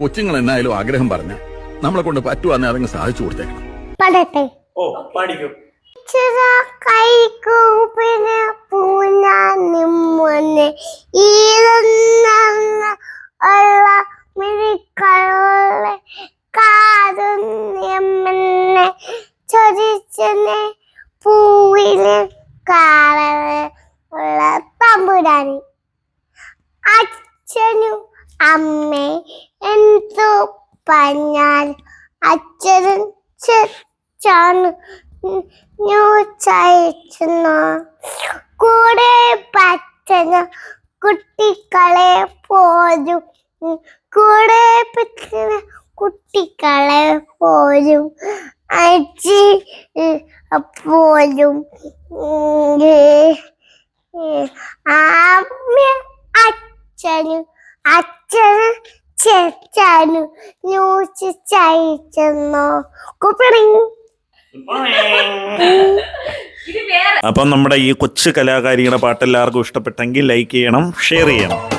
കൊച്ചുങ്ങൾ എന്നായാലും ആഗ്രഹം പറഞ്ഞ നമ്മളെ കൊണ്ട് പറ്റുവാന്നെ അതങ്ങ് സാധിച്ചു കൊടുത്തേക്കണം. പടട്ടെ. ഓ പാടിക്കും. ചിറ കൈകൂപ്പിന പൂന നിമ്മൊന്ന്. ഈരുന്ന ഉള്ള മിഴിക്കളെ കാതുണ്യമെന്നെ ചൊരിച്ചനെ പൂവിന് കാളന് ഉള്ള തമ്പുരാനി. അച്ഛനും അമ്മേ എന്തു പറഞ്ഞാൽ ചെച്ചാണ് ന്യൂച്ചയച്ചുന്നു കൂടെ പറ്റുന്ന കുട്ടികളെ പോലും കൂടെ പറ്റുന്ന കുട്ടികളെ പോലും അച്ഛി പോലും അമ്മ അച്ഛനും ന്യൂസ് അപ്പം നമ്മുടെ ഈ കൊച്ചു കലാകാരിയുടെ പാട്ട് എല്ലാവർക്കും ഇഷ്ടപ്പെട്ടെങ്കിൽ ലൈക്ക് ചെയ്യണം ഷെയർ ചെയ്യണം.